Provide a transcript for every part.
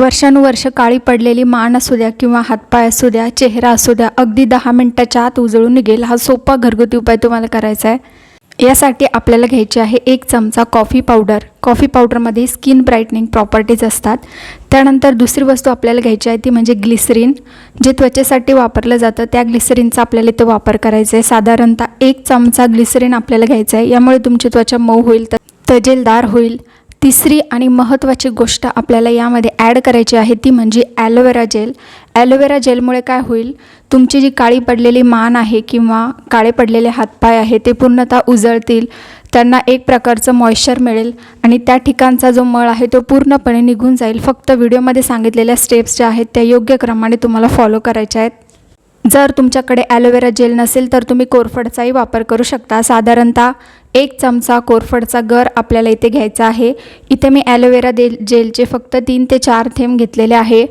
वर्षानुवर्ष काळी पडलेली मान असू द्या किंवा हातपाय असू द्या चेहरा असू द्या अगदी दहा मिनटाच्या आत उजळून निघेल. हा सोपा घरगुती उपाय तुम्हाला करायचा आहे. यासाठी आपल्याला घ्यायची आहे एक चमचा कॉफी पावडर. कॉफी पावडरमध्ये स्किन ब्राईटनिंग प्रॉपर्टीज असतात. त्यानंतर दुसरी वस्तू आपल्याला घ्यायची आहे ती म्हणजे ग्लिसरीन जे त्वचेसाठी वापरलं जातं. त्या ग्लिसरीनचा आपल्याला इथं वापर करायचा आहे. साधारणतः एक चमचा ग्लिसरीन आपल्याला घ्यायचं आहे. यामुळे तुमची त्वचा मऊ होईल तर तजेलदार होईल. तिसरी आणि महत्त्वाची गोष्ट आपल्याला यामध्ये ॲड करायची आहे ती म्हणजे ॲलोवेरा जेल. ॲलोवेरा जेलमुळे काय होईल? तुमची जी काळी पडलेली मान आहे किंवा काळे पडलेले हातपाय आहे ते पूर्णतः उजळतील. त्यांना एक प्रकारचं मॉइश्चर मिळेल आणि त्या ठिकाणचा जो मळ आहे तो पूर्णपणे निघून जाईल. फक्त व्हिडिओमध्ये सांगितलेल्या स्टेप्स ज्या आहेत त्या योग्य क्रमाने तुम्हाला फॉलो करायच्या आहेत. जर तुमच्याकडे ॲलोवेरा जेल नसेल तर तुम्ही कोरफडचाही वापर करू शकता. साधारणतः एक चमचा कोरफडचा गर आपल्याला इथे घ्यायचा आहे. इथे मी ॲलोवेरा दे जेलचे फक्त तीन ते चार थेंब घेतलेले आहे.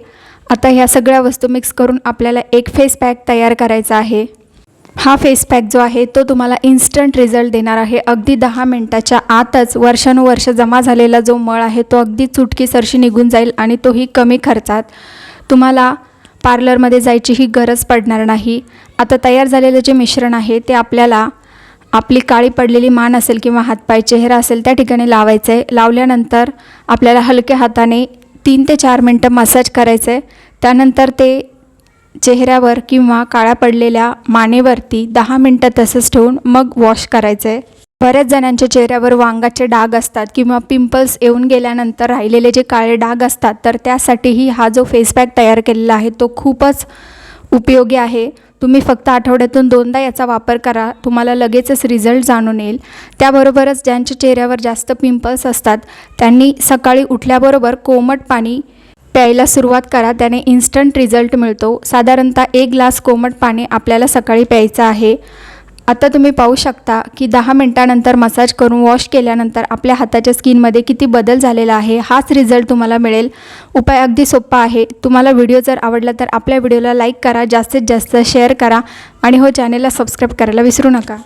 आता ह्या सगळ्या वस्तू मिक्स करून आपल्याला एक फेस पॅक तयार करायचा आहे. हा फेस पॅक जो आहे तो तुम्हाला इन्स्टंट रिझल्ट देणार आहे. अगदी दहा मिनटाच्या आतच वर्षानुवर्ष जमा झालेला जो मळ आहे तो अगदी चुटकीसरशी निघून जाईल आणि तोही कमी खर्चात. तुम्हाला पार्लरमध्ये जायची ही गरज पडणार नाही. आता तयार झालेलं जे मिश्रण आहे ते आपल्याला आपली काळी पडलेली मान असेल किंवा हातपाय चेहरा असेल त्या ठिकाणी लावायचं आहे लावल्यानंतर आपल्याला हलक्या हाताने तीन ते चार मिनटं मसाज करायचं आहे त्यानंतर ते चेहऱ्यावर किंवा काळ्या पडलेल्या मानेवरती दहा मिनटं तसंच ठेवून मग वॉश करायचं आहे बऱ्याच जणांच्या चेहऱ्यावर वांगाचे डाग असतात किंवा पिंपल्स येऊन गेल्यानंतर राहिलेले जे काळे डाग असतात तर त्यासाठीही हा जो फेस पॅक तयार केलेला आहे तो खूपच उपयोगी आहे. तुम्ही फक्त आठवड्यातून दोनदा याचा वापर करा तुम्हाला लगेचच रिझल्ट जाणून येईल. त्याबरोबरच ज्यांच्या चेहऱ्यावर जास्त पिंपल्स असतात त्यांनी सकाळी उठल्याबरोबर कोमट पाणी प्यायला सुरुवात करा त्याने इन्स्टंट रिझल्ट मिळतो. साधारणतः एक ग्लास कोमट पाणी आपल्याला सकाळी प्यायचं आहे. आता तुम्ही पाहू शकता की दहा मिनटानंतर मसाज करून वॉश केल्यानंतर आपल्या हाताच्या स्किनमध्ये किती बदल झालेला आहे हाच रिझल्ट तुम्हाला मिळेल. उपाय अगदी सोपा आहे. तुम्हाला व्हिडिओ जर आवडला तर आपल्या व्हिडिओला लाईक करा जास्तीत जास्त शेअर करा आणि हो चॅनेलला सबस्क्राईब करायला विसरू नका.